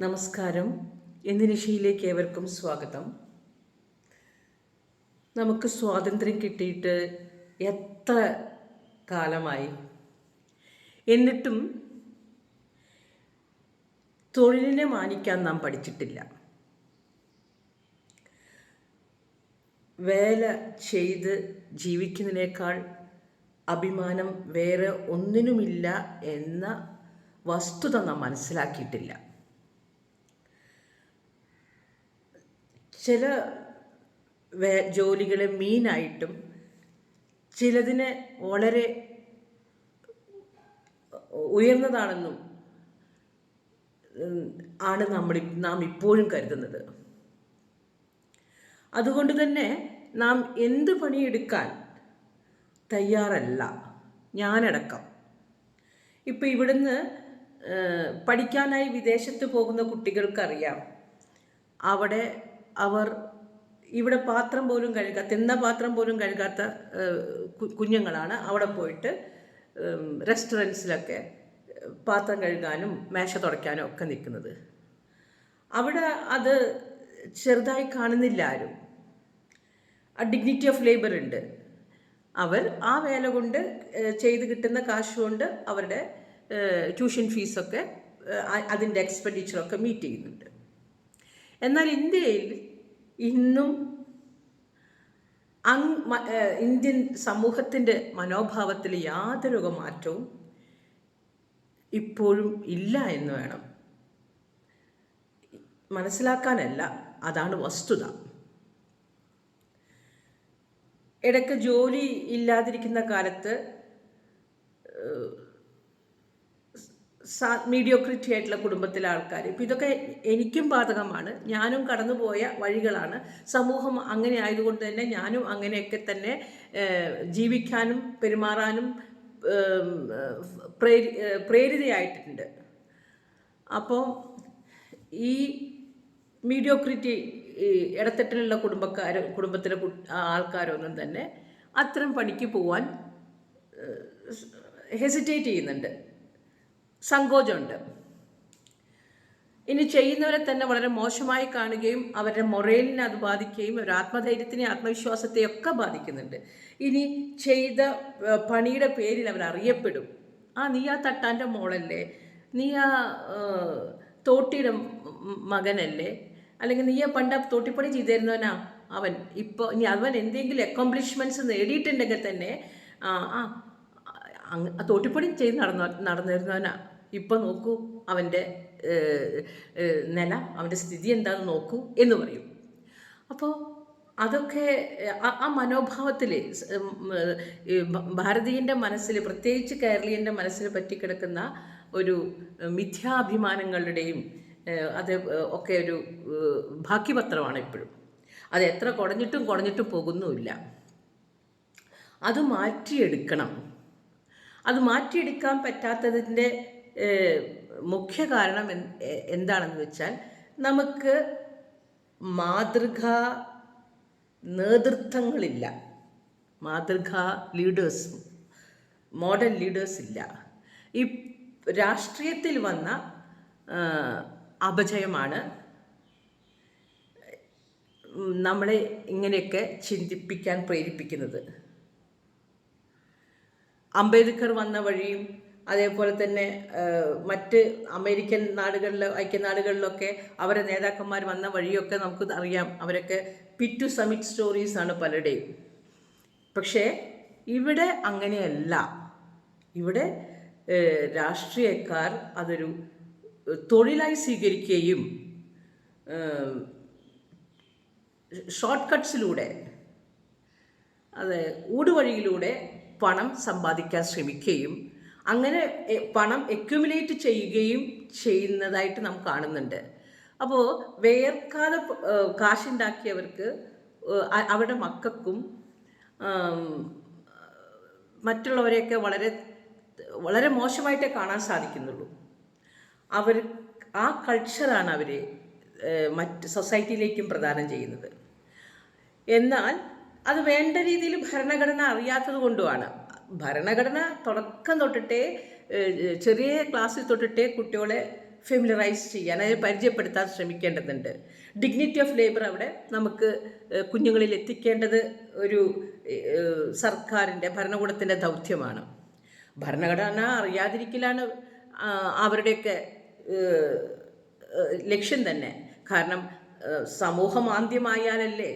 നമസ്കാരം. എന്ന നിശയിലേക്ക് ഏവർക്കും സ്വാഗതം. നമുക്ക് സ്വാതന്ത്ര്യം കിട്ടിയിട്ട് എത്ര കാലമായി? എന്നിട്ടും തൊഴിലിനെ മാനിക്കാൻ നാം പഠിച്ചിട്ടില്ല. വേല ചെയ്ത് ജീവിക്കുന്നതിനേക്കാൾ അഭിമാനം വേറെ ഒന്നിനുമില്ല എന്ന വസ്തുത നാം മനസ്സിലാക്കിയിട്ടില്ല. ചില ജോലികളെ മീനായിട്ടും ചിലതിനെ വളരെ ഉയർന്നതാണെന്നും ആണ് നമ്മൾ നാം ഇപ്പോഴും കരുതുന്നത്. അതുകൊണ്ട് തന്നെ നാം എന്ത് പണിയെടുക്കാൻ തയ്യാറല്ല. ഞാനടക്കം. ഇപ്പം ഇവിടുന്ന് പഠിക്കാനായി വിദേശത്ത് പോകുന്ന കുട്ടികൾക്കറിയാം. അവിടെ അവർ ഇവിടെ പാത്രം പോലും കഴുകാത്ത തിന്ന പാത്രം പോലും കഴുകാത്ത കുഞ്ഞുങ്ങളാണ് അവിടെ പോയിട്ട് റെസ്റ്റോറന്റ്സിലൊക്കെ പാത്രം കഴുകാനും മേശ തുടയ്ക്കാനും ഒക്കെ നിൽക്കുന്നത്. അവിടെ അത് ചെറുതായി കാണുന്നില്ല ആരും. ആ ഡിഗ്നിറ്റി ഓഫ് ലേബർ ഉണ്ട്. അവർ ആ വേല കൊണ്ട് ചെയ്ത് കിട്ടുന്ന കാശ് കൊണ്ട് അവരുടെ ട്യൂഷൻ ഫീസൊക്കെ അതിന്റെ എക്സ്പെൻഡിച്ചറൊക്കെ മീറ്റ് ചെയ്യുന്നുണ്ട്. എന്നാൽ ഇന്ത്യയിൽ ഇന്നും അങ് ഇന്ത്യൻ സമൂഹത്തിന്റെ മനോഭാവത്തിൽ യാതൊരു മാറ്റവും ഇപ്പോഴും ഇല്ല എന്ന് വേണം. മനസ്സിലാക്കാനല്ല അതാണ് വസ്തുത. ഇടയ്ക്ക് ജോലി ഇല്ലാതിരിക്കുന്ന കാലത്ത് മീഡിയോക്രിറ്റി ആയിട്ടുള്ള കുടുംബത്തിലെ ആൾക്കാർ ഇപ്പം ഇതൊക്കെ എനിക്കും ബാധകമാണ്. ഞാനും കടന്നുപോയ വഴികളാണ്. സമൂഹം അങ്ങനെ ആയതുകൊണ്ട് തന്നെ ഞാനും അങ്ങനെയൊക്കെ തന്നെ ജീവിക്കാനും പെരുമാറാനും പ്രേരി പ്രേരിതയായിട്ടുണ്ട്. അപ്പോൾ ഈ മീഡിയോക്രിറ്റി ഇടത്തട്ടിലുള്ള കുടുംബക്കാർ കുടുംബത്തിലെ ആൾക്കാരൊന്നും തന്നെ അത്തരം പണിക്ക് പോവാൻ ഹെസിറ്റേറ്റ് ചെയ്യുന്നുണ്ട്. സങ്കോചമുണ്ട്. ഇനി ചെയ്യുന്നവരെ തന്നെ വളരെ മോശമായി കാണുകയും അവരുടെ മൊറേലിനെ അത് ബാധിക്കുകയും അവരുടെ ആത്മധൈര്യത്തിനെ ആത്മവിശ്വാസത്തെ ഒക്കെ ബാധിക്കുന്നുണ്ട്. ഇനി ചെയ്ത പണിയുടെ പേരിൽ അവർ അറിയപ്പെടും. ആ നീ ആ തട്ടാന്റെ മോളല്ലേ? നീ ആ തോട്ടിയുടെ മകനല്ലേ? അല്ലെങ്കിൽ നീ പണ്ട് തോട്ടിപ്പണി ചെയ്തിരുന്നവനാ? അവൻ ഇപ്പോൾ ഇനി അവൻ എന്തെങ്കിലും അക്കോംപ്ലിഷ്മെന്റ്സ് നേടിയിട്ടുണ്ടെങ്കിൽ തന്നെ ആ തോട്ടിപ്പണി ചെയ്ത് നടന്നു നടന്നിരുന്നവനാ. ഇപ്പം നോക്കൂ അവന്റെ നില അവന്റെ സ്ഥിതി എന്താണെന്ന് നോക്കൂ എന്ന് പറയും. അപ്പോൾ അതൊക്കെ ആ- മനോഭാവത്തിൽ ഭാരതീയന്റെ മനസ്സിൽ പ്രത്യേകിച്ച് കേരളീയന്റെ മനസ്സിൽ പറ്റിക്കിടക്കുന്ന ഒരു മിഥ്യാഭിമാനങ്ങളുടെയും അത് ഒക്കെ ഒരു ബാക്കിപത്രമാണ് ഇപ്പോഴും. അത് എത്ര കുടഞ്ഞിട്ടും കുടഞ്ഞിട്ടും പോകുന്നുമില്ല. അത് മാറ്റിയെടുക്കണം. അത് മാറ്റിയെടുക്കാൻ പറ്റാത്തതിന്റെ മുഖ്യ കാരണം എന്ത്- എന്താണെന്ന് വെച്ചാൽ നമുക്ക് മാതൃകാ നേതൃത്വങ്ങളില്ല. മാതൃകാ ലീഡേഴ്സ് മോഡൽ ലീഡേഴ്സ് ഇല്ല ഈ രാഷ്ട്രീയത്തിൽ വന്ന അപജയമാണ് നമ്മളെ ഇങ്ങനെയൊക്കെ ചിന്തിപ്പിക്കാൻ പ്രേരിപ്പിക്കുന്നത്. അംബേദ്കർ വന്ന വഴിയും അതേപോലെ തന്നെ മറ്റ് അമേരിക്കൻ നാടുകളിൽ ഐക്യനാടുകളിലൊക്കെ അവരെ നേതാക്കന്മാർ വന്ന വഴിയൊക്കെ നമുക്ക് അറിയാം. അവരൊക്കെ പിറ്റു സമിറ്റ് സ്റ്റോറീസ് ആണ് പലരുടെയും. പക്ഷേ ഇവിടെ അങ്ങനെയല്ല. ഇവിടെ രാഷ്ട്രീയക്കാർ അതൊരു തൊഴിലായി സ്വീകരിക്കുകയും ഷോർട്ട് കട്ട്സിലൂടെ അത് ഊടുവഴിയിലൂടെ പണം സമ്പാദിക്കാൻ ശ്രമിക്കുകയും അങ്ങനെ പണം എക്യുമുലേറ്റ് ചെയ്യുകയും ചെയ്യുന്നതായിട്ട് നാം കാണുന്നുണ്ട്. അപ്പോൾ വേർക്കാതെ കാശുണ്ടാക്കിയവർക്ക് അവരുടെ മക്കൾക്കും മറ്റുള്ളവരെയൊക്കെ വളരെ വളരെ മോശമായിട്ടേ കാണാൻ സാധിക്കുന്നുള്ളൂ. അവർ ആ കൾച്ചറാണ് അവർ മറ്റ് സൊസൈറ്റിയിലേക്കും പ്രദാനം ചെയ്യുന്നത്. എന്നാൽ അത് വേണ്ട രീതിയിൽ ഭരണഘടന അറിയാത്തത് കൊണ്ടുമാണ്. ഭരണഘടന തുടക്കം തൊട്ടിട്ടേ ചെറിയ ക്ലാസ്സിൽ തൊട്ടിട്ടേ കുട്ടികളെ ഫെമിലറൈസ് ചെയ്യാൻ അതിനെ പരിചയപ്പെടുത്താൻ ശ്രമിക്കേണ്ടതുണ്ട്. ഡിഗ്നിറ്റി ഓഫ് ലേബർ അവിടെ നമുക്ക് കുഞ്ഞുങ്ങളിൽ എത്തിക്കേണ്ടത് ഒരു സർക്കാരിന്റെ ഭരണകൂടത്തിന്റെ ദൗത്യമാണ്. ഭരണഘടന അറിയാതിരിക്കലാണ് അവരുടെയൊക്കെ ലക്ഷ്യം തന്നെ. കാരണം സമൂഹമാന്ദ്യമായാലല്ലേ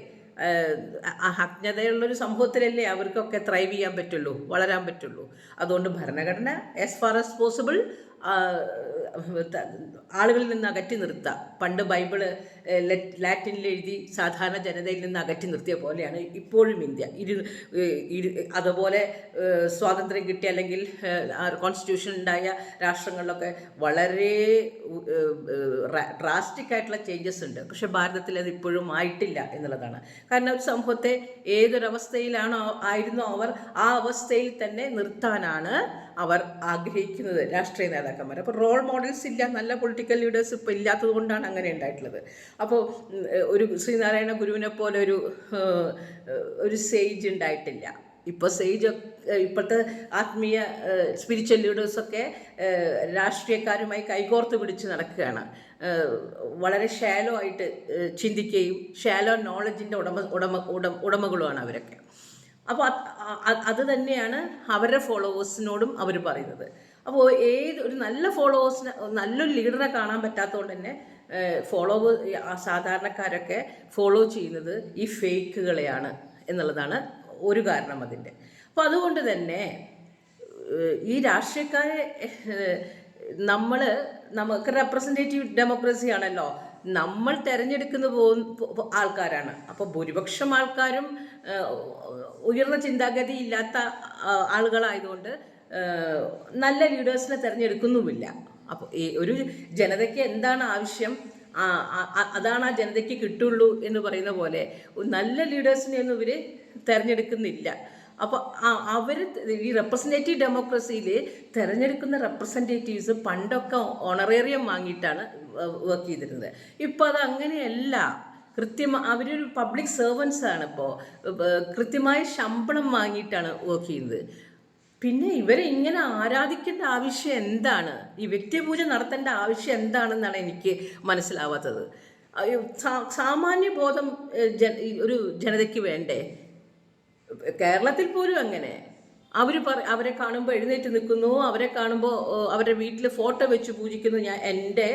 അജ്ഞതയുള്ളൊരു സമൂഹത്തിലല്ലേ അവർക്കൊക്കെ ത്രൈവ് ചെയ്യാൻ പറ്റുള്ളൂ വളരാൻ പറ്റുള്ളൂ. അതുകൊണ്ട് ഭരണഘടന ആസ് ഫാർ ആസ് പോസിബിൾ ആളുകളിൽ നിന്ന് അകറ്റി നിർത്താം. പണ്ട് ബൈബിൾ ലാറ്റിനിൽ എഴുതി സാധാരണ ജനതയിൽ നിന്ന് അകറ്റി നിർത്തിയ പോലെയാണ് ഇപ്പോഴും ഇന്ത്യ. ഇരു അതുപോലെ സ്വാതന്ത്ര്യം കിട്ടിയ അല്ലെങ്കിൽ കോൺസ്റ്റിറ്റ്യൂഷൻ ഉണ്ടായ രാഷ്ട്രങ്ങളിലൊക്കെ വളരെ ഡ്രാസ്റ്റിക് ആയിട്ടുള്ള ചേഞ്ചസ് ഉണ്ട്. പക്ഷെ ഭാരതത്തിൽ അത് ഇപ്പോഴും ആയിട്ടില്ല എന്നുള്ളതാണ്. കാരണം ഒരു സമൂഹത്തെ ഏതൊരവസ്ഥയിലാണോ ആയിരുന്നോ അവർ ആ അവസ്ഥയിൽ തന്നെ നിർത്താനാണ് അവർ ആഗ്രഹിക്കുന്നത് രാഷ്ട്രീയ നേതാക്കന്മാർ. അപ്പോൾ റോൾ മോഡൽസ് ഇല്ല നല്ല പൊളിറ്റിക്കൽ ലീഡേഴ്സ് ഇപ്പോൾ ഇല്ലാത്തത് കൊണ്ടാണ് അങ്ങനെ ഉണ്ടായിട്ടുള്ളത്. അപ്പോൾ ഒരു ശ്രീനാരായണ ഗുരുവിനെ പോലെ ഒരു ഒരു സേജ് ഉണ്ടായിട്ടില്ല. ഇപ്പോൾ സേജ് ഇപ്പോഴത്തെ ആത്മീയ സ്പിരിച്വൽ ലീഡേഴ്സൊക്കെ രാഷ്ട്രീയക്കാരുമായി കൈകോർത്ത് പിടിച്ച് നടക്കുകയാണ്. വളരെ ഷാലോ ആയിട്ട് ചിന്തിക്കുകയും ഷാലോ നോളജിന്റെ ഉടമ ഉടമ ഉടമ ഉടമകളുമാണ് അവരൊക്കെ. അപ്പോൾ അത് തന്നെയാണ് അവരുടെ ഫോളോവേഴ്സിനോടും അവർ പറയുന്നത്. അപ്പോൾ ഏത് ഒരു നല്ല ഫോളോവേഴ്സിനെ നല്ലൊരു ലീഡറെ കാണാൻ പറ്റാത്തതുകൊണ്ട് തന്നെ ഫോളോവ് സാധാരണക്കാരൊക്കെ ഫോളോ ചെയ്യുന്നത് ഈ ഫേക്കുകളെയാണ് എന്നുള്ളതാണ് ഒരു കാരണം അതിന്റെ. അപ്പോൾ അതുകൊണ്ട് തന്നെ ഈ രാഷ്ട്രീയക്കാരെ നമ്മൾ നമുക്ക് റെപ്രസെന്റേറ്റീവ് ഡെമോക്രസി ആണല്ലോ നമ്മൾ തിരഞ്ഞെടുക്കുന്ന പോകുന്ന ആൾക്കാരാണ്. അപ്പോൾ ഭൂരിപക്ഷം ആൾക്കാരും ഉയർന്ന ചിന്താഗതി ഇല്ലാത്ത ആളുകളായതുകൊണ്ട് നല്ല ലീഡേഴ്സിനെ തിരഞ്ഞെടുക്കുന്നുമില്ല. അപ്പോൾ ഒരു ജനതയ്ക്ക് എന്താണ് ആവശ്യം? അതാണ് ആ ജനതയ്ക്ക് കിട്ടുള്ളൂ എന്ന് പറയുന്ന പോലെ നല്ല ലീഡേഴ്സിനെ ഒന്നും ഇവർ തിരഞ്ഞെടുക്കുന്നില്ല. അപ്പോൾ അവർ ഈ റെപ്രസെന്റേറ്റീവ് ഡെമോക്രസിയിൽ തിരഞ്ഞെടുക്കുന്ന റെപ്രസെന്റേറ്റീവ്സ് പണ്ടൊക്കെ ഓണറേറിയം വാങ്ങിയിട്ടാണ് വർക്ക് ചെയ്തിരുന്നത്. ഇപ്പോൾ അത് അങ്ങനെയല്ല. കൃത്യം അവരൊരു പബ്ലിക് സർവൻസ് ആണ് ഇപ്പോൾ കൃത്യമായ ശമ്പളം വാങ്ങിയിട്ടാണ് വർക്ക് ചെയ്യുന്നത്. പിന്നെ ഇവരെ ഇങ്ങനെ ആരാധിക്കേണ്ട ആവശ്യം എന്താണ്? ഈ വ്യക്തിപൂജ നടത്തേണ്ട ആവശ്യം എന്താണെന്നാണ് എനിക്ക് മനസ്സിലാവാത്തത്. സാമാന്യ ബോധം ഒരു ജനതയ്ക്ക് വേണ്ടേ? കേരളത്തിൽ പോലും അങ്ങനെ. അവർ പറ അവരെ കാണുമ്പോൾ എഴുന്നേറ്റ് നിൽക്കുന്നു അവരെ കാണുമ്പോൾ അവരുടെ വീട്ടിൽ ഫോട്ടോ വെച്ച് പൂജിക്കുന്നു. ഞാൻ എന്റെ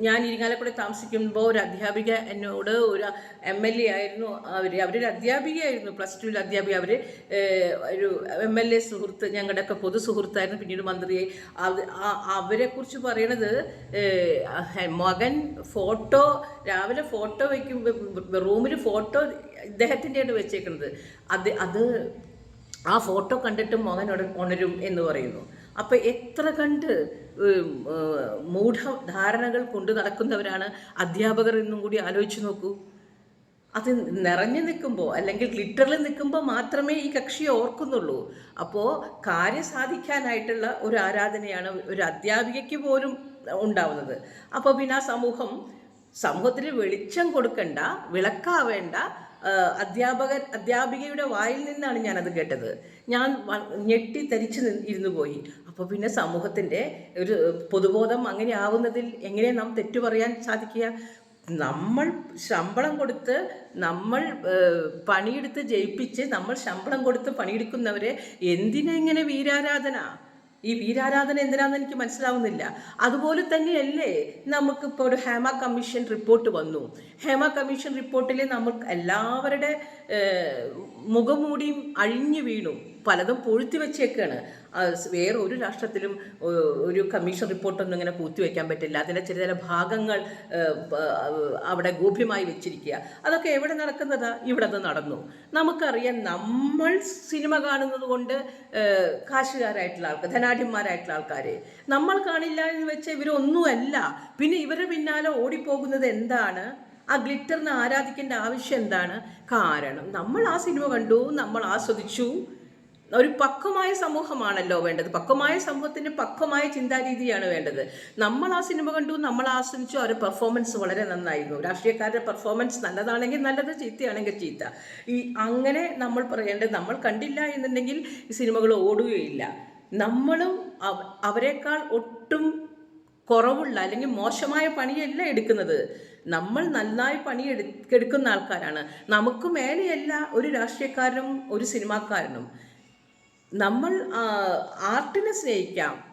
ഞാൻ ഇരിങ്ങാലക്കുട താമസിക്കുമ്പോൾ ഒരു അധ്യാപിക എന്നോട് ഒരു എം എൽ എ ആയിരുന്നു. അവർ അവരൊരു അധ്യാപികയായിരുന്നു. പ്ലസ് ടുവിൽ അധ്യാപിക. അവർ ഒരു എം എൽ എ സുഹൃത്ത് ഞങ്ങളുടെയൊക്കെ പൊതു സുഹൃത്തായിരുന്നു. പിന്നീട് മന്ത്രിയെ അവ- അവരെക്കുറിച്ച് പറയണത് മകൻ ഫോട്ടോ രാവിലെ ഫോട്ടോ വയ്ക്കുമ്പോൾ റൂമിൽ ഫോട്ടോ ഇദ്ദേഹത്തിന്റെയാണ് വെച്ചേക്കുന്നത് അത് അത് ആ ഫോട്ടോ കണ്ടിട്ട് മകൻ ഉണ- ഉണരും എന്ന് പറയുന്നു. അപ്പം എത്ര കണ്ട് മൂഢധാരണകൾ കൊണ്ടു നടക്കുന്നവരാണ് അധ്യാപകർ എന്നും കൂടി ആലോചിച്ച് നോക്കൂ. അത് നിറഞ്ഞു നിൽക്കുമ്പോൾ അല്ലെങ്കിൽ ഗ്ലിറ്ററിൽ നിൽക്കുമ്പോൾ മാത്രമേ ഈ കക്ഷിയെ ഓർക്കുന്നുള്ളൂ. അപ്പോൾ കാര്യം സാധിക്കാനായിട്ടുള്ള ഒരു ആരാധനയാണ് ഒരു അധ്യാപികയ്ക്ക് പോലും ഉണ്ടാവുന്നത്. അപ്പോൾ പിന്നെ ആ സമൂഹം സമൂഹത്തിന് വെളിച്ചം കൊടുക്കണ്ട വിളക്കാവേണ്ട അധ്യാപകൻ അധ്യാപികയുടെ വായിൽ നിന്നാണ് ഞാനത് കേട്ടത്. ഞാൻ ഞെട്ടി തരിച്ചു ഇരുന്നു പോയി. അപ്പോൾ പിന്നെ സമൂഹത്തിന്റെ ഒരു പൊതുബോധം അങ്ങനെ ആവുന്നതിൽ എങ്ങനെ നാം തെറ്റു പറയാൻ സാധിക്കുക? നമ്മൾ ശമ്പളം കൊടുത്ത് നമ്മൾ പണിയെടുത്ത് ജയിപ്പിച്ച് നമ്മൾ ശമ്പളം കൊടുത്ത് പണിയെടുക്കുന്നവരെ എന്തിനാ ഇങ്ങനെ വീരാരാധന? ഈ വീരാരാധന എന്തിനാന്ന് എനിക്ക് മനസ്സിലാവുന്നില്ല. അതുപോലെ തന്നെയല്ലേ നമുക്കിപ്പോൾ ഒരു ഹേമ കമ്മീഷൻ റിപ്പോർട്ട് വന്നു. ഹേമ കമ്മീഷൻ റിപ്പോർട്ടിൽ നമുക്ക് എല്ലാവരുടെ മുഖംമൂടിയും അഴിഞ്ഞു വീണു പലതും പൂഴ്ത്തി വെച്ചേക്കാണ്. വേറെ ഒരു രാഷ്ട്രത്തിലും ഒരു കമ്മീഷൻ റിപ്പോർട്ടൊന്നും ഇങ്ങനെ പൂഴ്ത്തി വയ്ക്കാൻ പറ്റില്ല. അതിന്റെ ചില ചില ഭാഗങ്ങൾ അവിടെ ഗോപ്യമായി വെച്ചിരിക്കുക. അതൊക്കെ എവിടെ നടക്കുന്നതാ? ഇവിടെ അത് നടന്നു. നമുക്കറിയാം നമ്മൾ സിനിമ കാണുന്നത് കൊണ്ട് കാശുകാരായിട്ടുള്ള ആൾക്കാർ ധനാഢ്യന്മാരായിട്ടുള്ള ആൾക്കാർ നമ്മൾ കാണില്ല എന്ന് വെച്ചാൽ ഇവരൊന്നുമല്ല. പിന്നെ ഇവരുടെ പിന്നാലെ ഓടിപ്പോകുന്നത് എന്താണ്? ആ ഗ്ലിറ്ററിനെ ആരാധിക്കേണ്ട ആവശ്യം എന്താണ്? കാരണം നമ്മൾ ആ സിനിമ കണ്ടു നമ്മൾ ആസ്വദിച്ചു. ഒരു പക്വമായ സമൂഹമാണല്ലോ വേണ്ടത്. പക്വമായ സമൂഹത്തിന് പക്വമായ ചിന്താരീതിയാണ് വേണ്ടത്. നമ്മൾ ആ സിനിമ കണ്ടു നമ്മൾ ആസ്വദിച്ചു അവരുടെ പെർഫോമൻസ് വളരെ നന്നായിരുന്നു. രാഷ്ട്രീയക്കാരുടെ പെർഫോമൻസ് നല്ലതാണെങ്കിൽ നല്ലത് ചീത്തയാണെങ്കിൽ ചീത്ത. ഈ അങ്ങനെ നമ്മൾ പറയേണ്ടത് നമ്മൾ കണ്ടില്ല എന്നുണ്ടെങ്കിൽ ഈ സിനിമകൾ ഓടുകയില്ല. നമ്മളും അവരെക്കാൾ ഒട്ടും കുറവുള്ള അല്ലെങ്കിൽ മോശമായ പണിയല്ല എടുക്കുന്നത്. നമ്മൾ നന്നായി പണി എടുക്കുന്ന ആൾക്കാരാണ്. നമുക്ക് മേലെയല്ല ഒരു രാഷ്ട്രീയക്കാരനും ഒരു സിനിമാക്കാരനും. നമ്മൾ ആർട്ടിനെ സ്നേഹിക്കാം.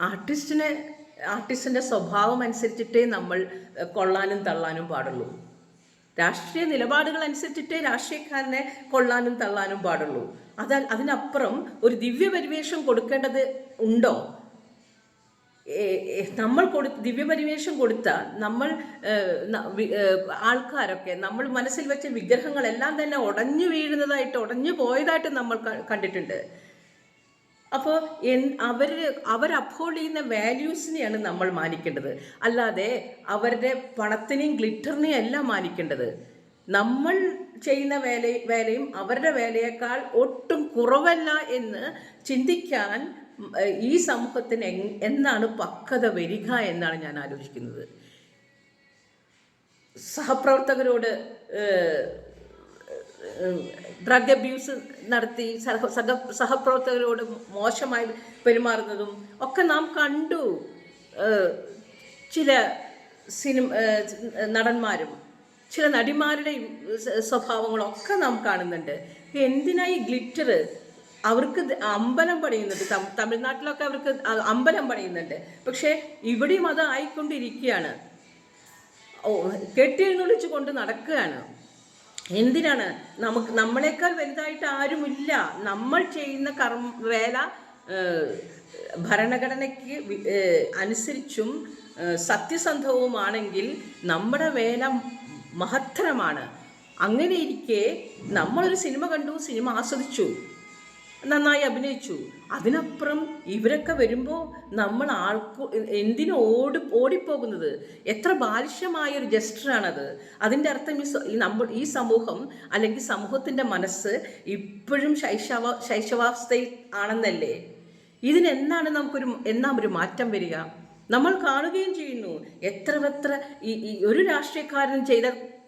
ആർട്ടിസ്റ്റിനെ ആർട്ടിസ്റ്റിന്റെ സ്വഭാവം അനുസരിച്ചിട്ടേ നമ്മൾ കൊള്ളാനും തള്ളാനും പാടുള്ളൂ. രാഷ്ട്രീയ നിലപാടുകൾ അനുസരിച്ചിട്ടേ രാഷ്ട്രീയക്കാരനെ കൊള്ളാനും തള്ളാനും പാടുള്ളൂ. അതാ അതിനപ്പുറം ഒരു ദിവ്യപരിവേഷം കൊടുക്കേണ്ടത് ഉണ്ടോ? നമ്മൾ കൊടു ദിവ്യപരിവേഷം കൊടുത്ത നമ്മൾ ആൾക്കാരൊക്കെ നമ്മൾ മനസ്സിൽ വെച്ച വിഗ്രഹങ്ങളെല്ലാം തന്നെ ഉടഞ്ഞു വീഴുന്നതായിട്ട് ഉടഞ്ഞു പോയതായിട്ട് നമ്മൾ കണ്ടിട്ടുണ്ട്. അപ്പോൾ എൻ അവർ അവർ അപ്ഹോൾഡ് ചെയ്യുന്ന വാല്യൂസിനെയാണ് നമ്മൾ മാനിക്കേണ്ടത്. അല്ലാതെ അവരുടെ പണത്തിനെയും ഗ്ലിറ്ററിനെയും അല്ല മാനിക്കേണ്ടത്. നമ്മൾ ചെയ്യുന്ന വേല വേലയും അവരുടെ വേലയേക്കാൾ ഒട്ടും കുറവല്ല എന്ന് ചിന്തിക്കാൻ ഈ സമൂഹത്തിന് എന്നാണ് പക്വത വരിക എന്നാണ് ഞാൻ ആലോചിക്കുന്നത്. സഹപ്രവർത്തകരോട് ഡ്രഗ് അബ്യൂസ് നടത്തി സഹ സഹ സഹപ്രവർത്തകരോട് മോശമായി പെരുമാറുന്നതും ഒക്കെ നാം കണ്ടു. ചില സിനിമ നടന്മാരും ചില നടിമാരുടെയും സ്വ- സ്വഭാവങ്ങളൊക്കെ നാം കാണുന്നുണ്ട്. എന്തിനായി ഗ്ലിറ്റർ അവർക്ക് അമ്പലം പണിയുന്നുണ്ട്. തമിഴ്നാട്ടിലൊക്കെ അവർക്ക് അമ്പലം പണിയുന്നുണ്ട്. പക്ഷേ ഇവിടെയും അത് ആയിക്കൊണ്ടിരിക്കുകയാണ്. ഓ കെട്ടിയെഴുന്നള്ളിച്ച് കൊണ്ട് നടക്കുകയാണ്. എന്തിനാണ്? നമുക്ക് നമ്മളെക്കാൾ വലുതായിട്ട് ആരുമില്ല. നമ്മൾ ചെയ്യുന്ന കർമ്മ വേല ഭരണഘടനയ്ക്ക് അനുസരിച്ചും സത്യസന്ധവുമാണെങ്കിൽ നമ്മുടെ വേല മഹത്തരമാണ്. അങ്ങനെ ഇരിക്കെ നമ്മളൊരു സിനിമ കണ്ടു സിനിമ ആസ്വദിച്ചു. നന്നായി അഭിനയിച്ചു. അതിനപ്പുറം ഇവരൊക്കെ വരുമ്പോൾ നമ്മൾ ആൾക്ക് എന്തിനു ഓടി ഓടിപ്പോകുന്നത്? എത്ര ബാലിഷ്യമായ ഒരു ജസ്റ്ററാണത്. അതിന്റെ അർത്ഥം ഈ നമ്മൾ ഈ സമൂഹം അല്ലെങ്കിൽ സമൂഹത്തിന്റെ മനസ്സ് ഇപ്പോഴും ശൈശവ ശൈശവാവസ്ഥയിൽ ആണെന്നല്ലേ? ഇതിനെന്നാണ് നമുക്കൊരു എന്നാ ഒരു മാറ്റം വരിക? നമ്മൾ കാണുകയും ചെയ്യുന്നു. എത്ര എത്ര ഈ ഒരു രാഷ്ട്രീയക്കാരൻ ചെയ്ത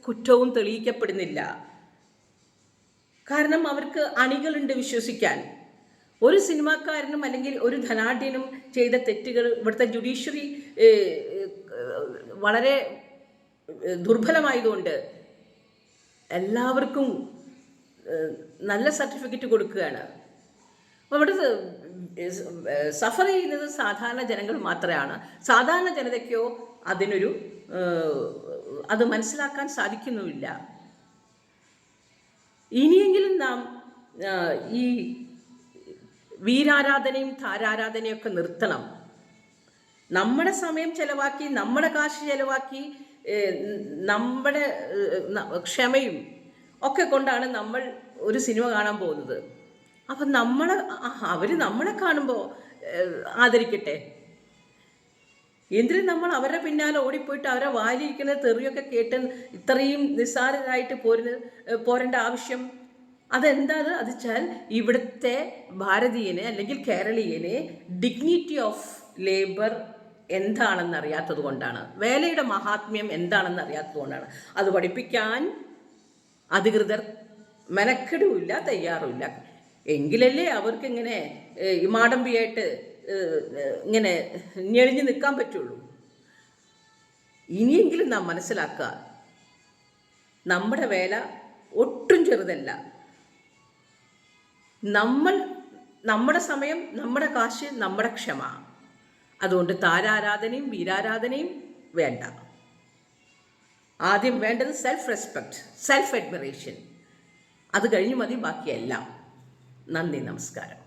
കുറ്റവും തെളിയിക്കപ്പെടുന്നില്ല. കാരണം അവർക്ക് അണികളുണ്ട് വിശ്വസിക്കാൻ. ഒരു സിനിമാക്കാരനും അല്ലെങ്കിൽ ഒരു ധനാഢ്യനും ചെയ്ത തെറ്റുകൾ ഇവിടുത്തെ ജുഡീഷ്യറി വളരെ ദുർബലമായതുകൊണ്ട് എല്ലാവർക്കും നല്ല സർട്ടിഫിക്കറ്റ് കൊടുക്കുകയാണ്. അപ്പോൾ ഇവിടെ സഫർ ചെയ്യുന്നത് സാധാരണ ജനങ്ങൾ മാത്രമാണ്. സാധാരണ ജനതയ്ക്കോ അതിനൊരു അത് മനസ്സിലാക്കാൻ സാധിക്കുന്നുമില്ല. ഇനിയെങ്കിലും നാം ഈ വീരാരാധനയും താരാരാധനയും ഒക്കെ നിർത്തണം. നമ്മുടെ സമയം ചെലവാക്കി നമ്മുടെ കാശ് ചെലവാക്കി നമ്മുടെ ക്ഷമയും ഒക്കെ കൊണ്ടാണ് നമ്മൾ ഒരു സിനിമ കാണാൻ പോകുന്നത്. അപ്പം നമ്മളെ അവർ നമ്മളെ കാണുമ്പോൾ ആദരിക്കട്ടെ? എന്തിനും നമ്മൾ അവരുടെ പിന്നാലെ ഓടിപ്പോയിട്ട് അവരെ വായിലിരിക്കുന്ന തെറിയൊക്കെ കേട്ട് ഇത്രയും നിസ്സാരരായിട്ട് പോരുന്ന പോരേണ്ട ആവശ്യം? അതെന്താ അത് വെച്ചാൽ ഇവിടുത്തെ ഭാരതീയനെ അല്ലെങ്കിൽ കേരളീയനെ ഡിഗ്നിറ്റി ഓഫ് ലേബർ എന്താണെന്ന് അറിയാത്തത് കൊണ്ടാണ്. വേലയുടെ മഹാത്മ്യം എന്താണെന്ന് അറിയാത്തത് കൊണ്ടാണ്. അത് പഠിപ്പിക്കാൻ അധികൃതർ മെനക്കെടുമില്ല തയ്യാറുമില്ല. എങ്കിലല്ലേ അവർക്ക് ഇങ്ങനെ ഇങ്ങനെ ഞെളിഞ്ഞു നിൽക്കാൻ പറ്റുള്ളൂ. ഇനിയെങ്കിലും നാം മനസ്സിലാക്കുക നമ്മുടെ വേല ഒട്ടും ചെറുതല്ല. നമ്മൾ നമ്മുടെ സമയം നമ്മുടെ കാശ് നമ്മുടെ ക്ഷമ. അതുകൊണ്ട് താരാരാധനയും വീരാരാധനയും വേണ്ട. ആദ്യം വേണ്ടത് സെൽഫ് റെസ്പെക്റ്റ് സെൽഫ് അഡ്മിറേഷൻ അത് കഴിഞ്ഞ് മതി ബാക്കിയെല്ലാം. നന്ദി നമസ്കാരം.